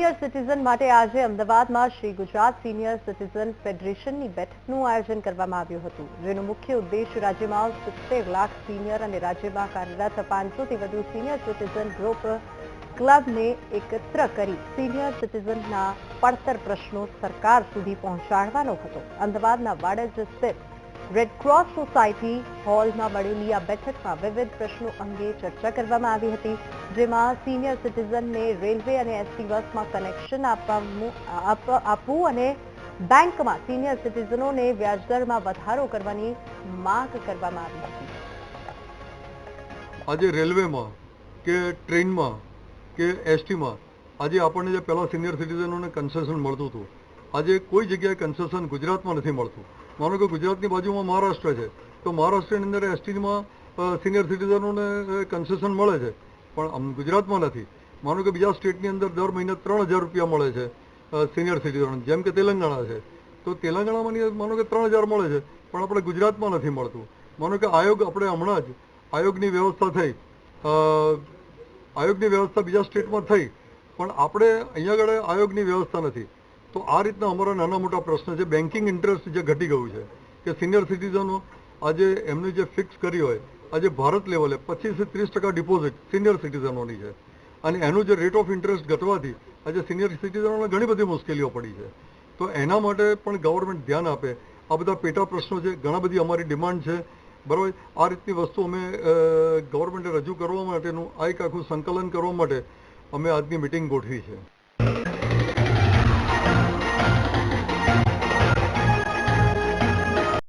Senior citizen માટે આજે અમદાવાદમાં શ્રી ગુજરાત સિનિયર સિટીઝન ફેડરેશનની બેઠકનું આયોજન કરવામાં આવ્યું હતું, જેનો મુખ્ય ઉદ્દેશ રાજ્યમાં સિત્તેર લાખ સિનિયર અને રાજ્યમાં કાર્યરત પાંચસોથી વધુ સિનિયર સિટીઝન ગ્રુપ ક્લબને એકત્ર કરી સિનિયર સિટીઝનના પડતર પ્રશ્નો સરકાર સુધી પહોંચાડવાનો હતો. અમદાવાદના વાડજ સ્થિત રેડક્રોસ સોસાયટી હોલમાં મળેલી આ બેઠકમાં વિવિધ પ્રશ્નો અંગે ચર્ચા કરવામાં આવી હતી, જેમાં સિનિયર સિટીઝનને રેલવે અને એસટી બસમાં કનેક્શન આપવું અને બેંકમાં સિનિયર સિટીઝનોને વ્યાજદરમાં વધારો કરવાની માંગ કરવામાં આવી હતી. આજે રેલવેમાં કે ટ્રેનમાં કે એસટીમાં આજે આપણને જે પહેલાં સિનિયર સિટીઝનોને કન્સેશન મળતું હતું આજે કોઈ જગ્યાએ કન્સેશન ગુજરાતમાં નથી મળતું. માનો કે ગુજરાતની બાજુમાં મહારાષ્ટ્ર છે, તો મહારાષ્ટ્રની અંદર એસટીમાં સિનિયર સિટીઝનોને કન્સેશન મળે છે, પણ ગુજરાતમાં નથી. માનો કે બીજા સ્ટેટની અંદર દર મહિને ત્રણ હજાર રૂપિયા મળે છે સિનિયર સિટીઝન જેમ કે તેલંગાણા છે. તો તેલંગાણામાં માનો કે ત્રણ હજાર મળે છે, પણ આપણે ગુજરાતમાં નથી મળતું. માનો કે આયોગ આપણે હમણાં જ આયોગની વ્યવસ્થા થઈ આયોગની વ્યવસ્થા બીજા સ્ટેટમાં થઈ, પણ આપણે અહીંયા આગળ આયોગની વ્યવસ્થા નથી. તો આ રીતના અમારા નાના મોટા પ્રશ્ન છે. બેન્કિંગ ઇન્ટરેસ્ટ જે ઘટી ગયું છે કે સિનિયર સિટીઝનો આજે એમની જે ફિક્સ કરી હોય, આજે ભારત લેવલે પચીસથી ત્રીસ ટકા ડિપોઝિટ સિનિયર સિટીઝનોની છે. અને એનું જે રેટ ઓફ ઇન્ટરેસ્ટ ઘટવાથી આજે સિનિયર સિટીઝનોને ઘણી બધી મુશ્કેલીઓ પડી છે. તો એના માટે પણ ગવર્મેન્ટ ધ્યાન આપે. આ બધા પેટા પ્રશ્નો છે, ઘણા બધી અમારી ડિમાન્ડ છે. બરાબર? આ રીતની વસ્તુ અમે ગવર્મેન્ટે રજૂ કરવા માટેનું આ એક આખું સંકલન કરવા માટે અમે આજની મિટિંગ ગોઠવી છે.